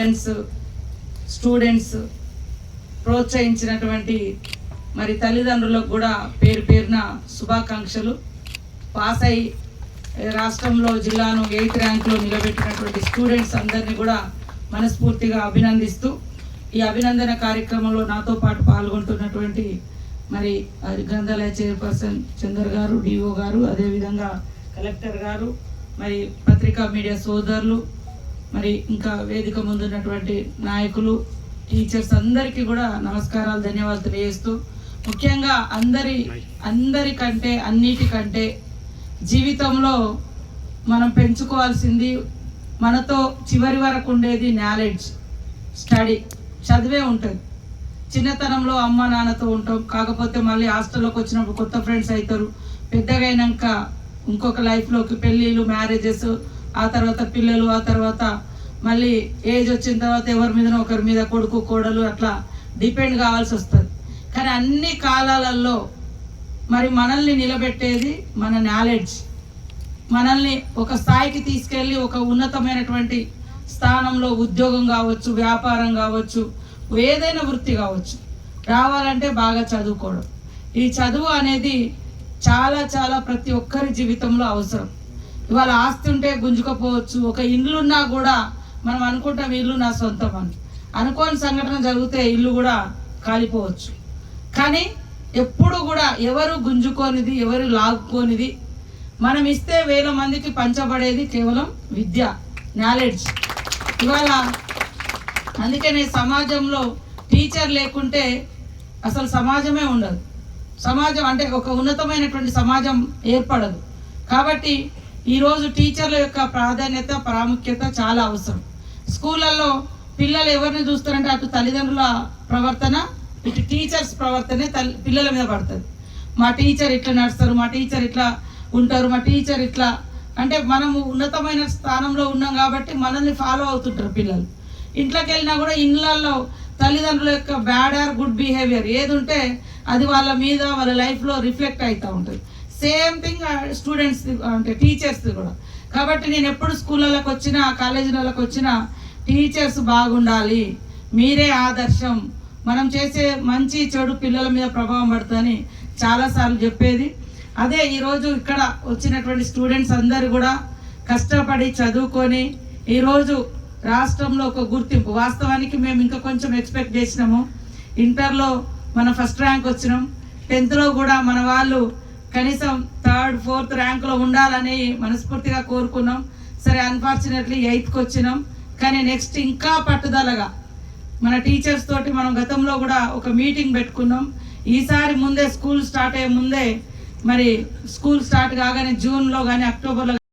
Friends students ప్రోత్సహించినటువంటి మరి తల్లిదండ్రులకు కూడా పేరు పేరున శుభాకాంక్షలు. పాస్ అయి రాష్ట్రంలో జిల్లాను ఎయిత్ ర్యాంక్లో నిలబెట్టినటువంటి స్టూడెంట్స్ అందరినీ కూడా మనస్ఫూర్తిగా అభినందిస్తూ ఈ అభినందన కార్యక్రమంలో నాతో పాటు పాల్గొంటున్నటువంటి మరి అది గ్రంథాలయ చైర్పర్సన్ చందర్ గారు డిఓ గారు అదేవిధంగా కలెక్టర్ గారు మరి పత్రికా మీడియా సోదరులు మరి ఇంకా వేదిక ముందున్నటువంటి నాయకులు టీచర్స్ అందరికీ కూడా నమస్కారాలు ధన్యవాదాలు తెలియజేస్తూ ముఖ్యంగా అందరి అందరికంటే అన్నిటికంటే జీవితంలో మనం పెంచుకోవాల్సింది మనతో చివరి వరకు ఉండేది నాలెడ్జ్ స్టడీ. చదివే ఉంటుంది. చిన్నతనంలో అమ్మ నాన్నతో ఉంటాం. కాకపోతే మళ్ళీ హాస్టల్లోకి వచ్చినప్పుడు కొత్త ఫ్రెండ్స్ అవుతారు పెద్దగైనాక ఇంకొక లైఫ్లోకి పెళ్ళిళ్ళు మ్యారేజెస్ ఆ తర్వాత పిల్లలు ఆ తర్వాత మళ్ళీ ఏజ్ వచ్చిన తర్వాత ఎవరి మీద ఒకరి మీద కొడుకు కోడలు అట్లా డిపెండ్ కావాల్సి వస్తుంది. కానీ అన్ని కాలాలలో మరి మనల్ని నిలబెట్టేది మన నాలెడ్జ్. మనల్ని ఒక స్థాయికి తీసుకెళ్ళి ఒక ఉన్నతమైనటువంటి స్థానంలో ఉద్యోగం కావచ్చు వ్యాపారం కావచ్చు ఏదైనా వృత్తి కావచ్చు రావాలంటే బాగా చదువుకోవడం. ఈ చదువు అనేది చాలా చాలా ప్రతి ఒక్కరి జీవితంలో అవసరం. ఇవాళ ఆస్తి ఉంటే గుంజుకపోవచ్చు ఒక ఇండ్లున్నా కూడా మనం అనుకుంటాం ఇల్లు నా సొంతం అని. అనుకోని సంఘటన జరిగితే ఇల్లు కూడా కాలిపోవచ్చు. కానీ ఎప్పుడు కూడా ఎవరు గుంజుకోనిది ఎవరు లాక్కోనిది మనం ఇస్తే వేల మందికి పంచబడేది కేవలం విద్య నాలెడ్జ్. ఇవాళ అందుకనే సమాజంలో టీచర్ లేకుంటే అసలు సమాజమే ఉండదు. సమాజం అంటే ఒక ఉన్నతమైనటువంటి సమాజం ఏర్పడదు. కాబట్టి ఈరోజు టీచర్ల యొక్క ప్రాధాన్యత ప్రాముఖ్యత చాలా అవసరం. స్కూళ్ళల్లో పిల్లలు ఎవరిని చూస్తారంటే అటు తల్లిదండ్రుల ప్రవర్తన ఇటు టీచర్స్ ప్రవర్తనే తల్లి పిల్లల మీద పడుతుంది. మా టీచర్ ఇట్లా నడుస్తారు మా టీచర్ ఇట్లా ఉంటారు మా టీచర్ ఇట్లా అంటే మనము ఉన్నతమైన స్థానంలో ఉన్నాం కాబట్టి మనల్ని ఫాలో అవుతుంటారు పిల్లలు. ఇంట్లోకి వెళ్ళినా కూడా ఇళ్ళల్లో తల్లిదండ్రుల యొక్క బ్యాడ్ ఆర్ గుడ్ బిహేవియర్ ఏది ఉంటే అది వాళ్ళ మీద వాళ్ళ లైఫ్లో రిఫ్లెక్ట్ అవుతూ ఉంటుంది. సేమ్ థింగ్ స్టూడెంట్స్ అంటే టీచర్స్ కూడా. కాబట్టి నేను ఎప్పుడు స్కూళ్ళకి వచ్చినా కాలేజీలకు వచ్చినా టీచర్స్ బాగుండాలి. మీరే ఆదర్శం. మనం చేసే మంచి చెడు పిల్లల మీద ప్రభావం పడుతుందని చాలాసార్లు చెప్పేది. అదే ఈరోజు ఇక్కడ వచ్చినటువంటి స్టూడెంట్స్ అందరు కూడా కష్టపడి చదువుకొని ఈరోజు రాష్ట్రంలో ఒక గుర్తింపు. వాస్తవానికి మేము ఇంకా కొంచెం ఎక్స్పెక్ట్ చేసినాము. ఇంటర్లో మన ఫస్ట్ ర్యాంక్ వచ్చినాం. టెన్త్లో కూడా మన వాళ్ళు కనీసం థర్డ్ ఫోర్త్ ర్యాంక్లో ఉండాలని మనస్ఫూర్తిగా కోరుకున్నాం. సరే అన్ఫార్చునేట్లీ ఎయిత్కి వచ్చినాం. కానీ నెక్స్ట్ ఇంకా పట్టుదలగా. మన టీచర్స్ తోటి మనం గతంలో కూడా ఒక మీటింగ్ పెట్టుకున్నాం. ఈసారి ముందే స్కూల్ స్టార్ట్ అయ్యే ముందే మరి స్కూల్ స్టార్ట్ కాగానే జూన్లో కానీ అక్టోబర్లో